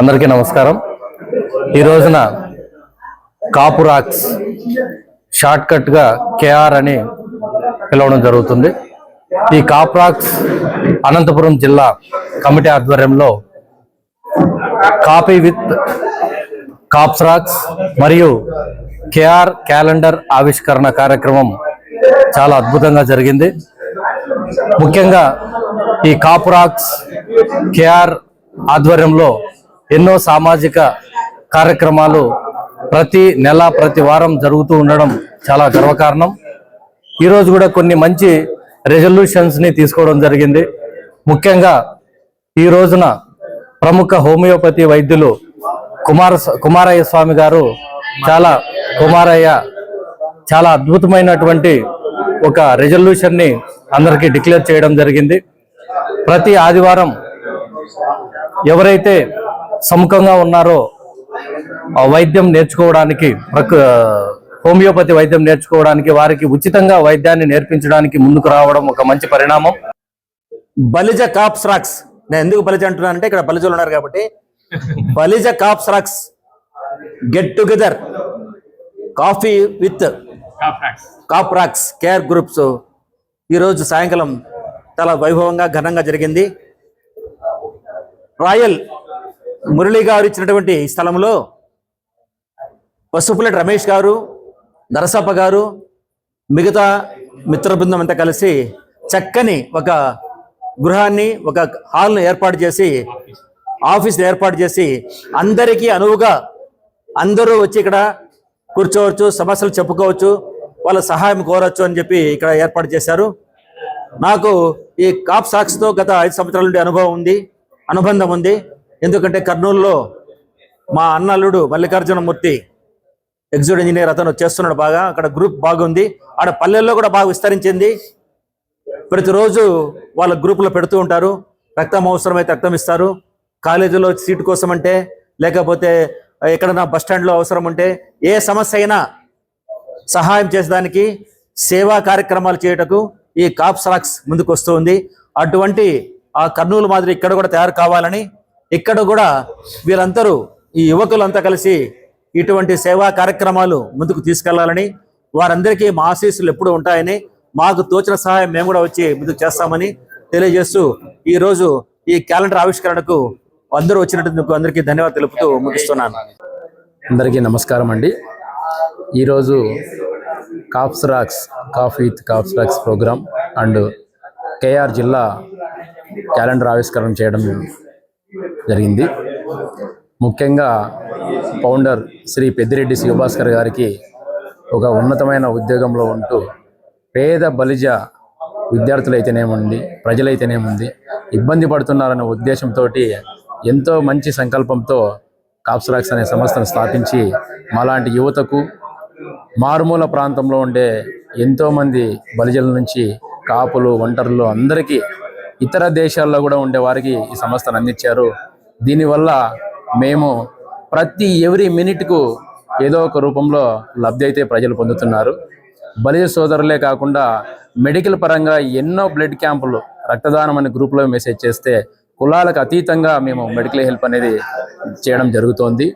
అందరికీ నమస్కారం. ఈ రోజున కాపురాక్స్ షార్ట్ కట్గా కేఆర్ అని పిలవడం జరుగుతుంది. ఈ కాపురాక్స్ అనంతపురం జిల్లా కమిటీ ఆధ్వర్యంలో కాపీ విత్ కాప్స్రాక్స్ మరియు కేఆర్ క్యాలెండర్ ఆవిష్కరణ కార్యక్రమం చాలా అద్భుతంగా జరిగింది. ముఖ్యంగా ఈ కాపురాక్స్ కేఆర్ ఆధ్వర్యంలో ఎన్నో సామాజిక కార్యక్రమాలు ప్రతి నెల ప్రతి వారం జరుగుతూ ఉండడం చాలా గర్వకారణం. ఈరోజు కూడా కొన్ని మంచి రెజల్యూషన్స్ని తీసుకోవడం జరిగింది. ముఖ్యంగా ఈ రోజున ప్రముఖ హోమియోపతి వైద్యులు కుమార కుమారయ్య స్వామి గారు చాలా కుమారయ్య చాలా అద్భుతమైనటువంటి ఒక రెజల్యూషన్ని అందరికీ డిక్లేర్ చేయడం జరిగింది. ప్రతి ఆదివారం ఎవరైతే సముఖంగా ఉన్నారో ఆ వైద్యం నేర్చుకోవడానికి ప్రక- హోమియోపతి వైద్యం నేర్చుకోవడానికి వారికి ఉచితంగా వైద్యాన్ని నేర్పించడానికి ముందుకు రావడం ఒక మంచి పరిణామం. Balija caps rocks. నేను ఎందుకు బలిజ అంటున్నానంటే ఇక్కడ బలిజలు ఉన్నారు కాబట్టి. Balija caps rocks. Get together coffee with cap rocks care groups ఈరోజు సాయంకాలం చాలా వైభవంగా ఘనంగా జరిగింది. రాయల్ మురళి గారు ఇచ్చినటువంటి స్థలంలో పసుపులటి రమేష్ గారు నరసప్ప గారు మిగతా మిత్ర బృందం అంతా కలిసి చక్కని ఒక గృహాన్ని ఒక హాల్ను ఏర్పాటు చేసి ఆఫీస్ని ఏర్పాటు చేసి అందరికీ అనువుగా అందరూ వచ్చి ఇక్కడ కూర్చోవచ్చు సమస్యలు చెప్పుకోవచ్చు వాళ్ళ సహాయం కోరవచ్చు అని చెప్పి ఇక్కడ ఏర్పాటు చేశారు. నాకు ఈ కాప్ సాక్స్తో గత ఐదు సంవత్సరాల నుండి అనుభవం ఉంది. అనుబంధం ఉంది. ఎందుకంటే కర్నూలులో మా అన్నల్లుడు మల్లికార్జునమూర్తి ఎగ్జిక్యూటివ్ ఇంజనీర్ అతను చేస్తున్నాడు బాగా. అక్కడ గ్రూప్ బాగుంది. ఆడ పల్లెల్లో కూడా బాగా విస్తరించింది. ప్రతిరోజు వాళ్ళ గ్రూపులో పెడుతూ ఉంటారు. రక్తం అవసరమైతే రక్తం ఇస్తారు. కాలేజీలో సీటు కోసం అంటే లేకపోతే ఎక్కడన్నా బస్ స్టాండ్లో అవసరం ఉంటే ఏ సమస్య అయినా సహాయం చేసేదానికి సేవా కార్యక్రమాలు చేయటకు ఈ కాప్ సరాక్స్ ముందుకు వస్తుంది అటువంటి ఆ కర్నూలు మాదిరి ఇక్కడ కూడా తయారు కావాలని ఇక్కడ కూడా వీరందరూ ఈ యువకులంతా కలిసి ఇటువంటి సేవా కార్యక్రమాలు ముందుకు తీసుకెళ్ళాలని వారందరికీ మా ఆశీస్సులు ఎప్పుడు ఉంటాయని మాకు తోచిన సహాయం మేము కూడా వచ్చి ముందుకు చేస్తామని తెలియజేస్తూ ఈరోజు ఈ క్యాలెండర్ ఆవిష్కరణకు అందరూ వచ్చినట్టు అందరికీ ధన్యవాదాలు తెలుపుతూ ముగిస్తున్నాను. అందరికీ నమస్కారం అండి. ఈరోజు caps rocks coff with caps rocks program and KR జిల్లా క్యాలెండర్ ఆవిష్కరణ చేయడం జరిగింది. ముఖ్యంగా ఫౌండర్ శ్రీ పెద్దిరెడ్డి శివభాస్కర్ గారికి ఒక ఉన్నతమైన ఉద్యోగంలో ఉంటూ పేద బలిజ విద్యార్థులైతేనేముంది ప్రజలైతేనేముంది ఇబ్బంది పడుతున్నారనే ఉద్దేశంతో ఎంతో మంచి సంకల్పంతో కాప్స్రాక్స్ అనే సంస్థను స్థాపించి మాలాంటి యువతకు మారుమూల ప్రాంతంలో ఉండే ఎంతోమంది బలిజల నుంచి కాపులు ఒంటరులు అందరికీ ఇతర దేశాల్లో కూడా ఉండే వారికి ఈ సంస్థను అందించారు. దీనివల్ల మేము ప్రతి ఎవ్రీ మినిట్కు ఏదో ఒక రూపంలో లబ్ధి అయితే ప్రజలు పొందుతున్నారు. బలిజ సోదరులే కాకుండా మెడికల్ పరంగా ఎన్నో బ్లడ్ క్యాంపులు రక్తదానం అనే గ్రూప్లో మెసేజ్ చేస్తే కులాలకు అతీతంగా మేము మెడికల్ హెల్ప్ అనేది చేయడం జరుగుతోంది.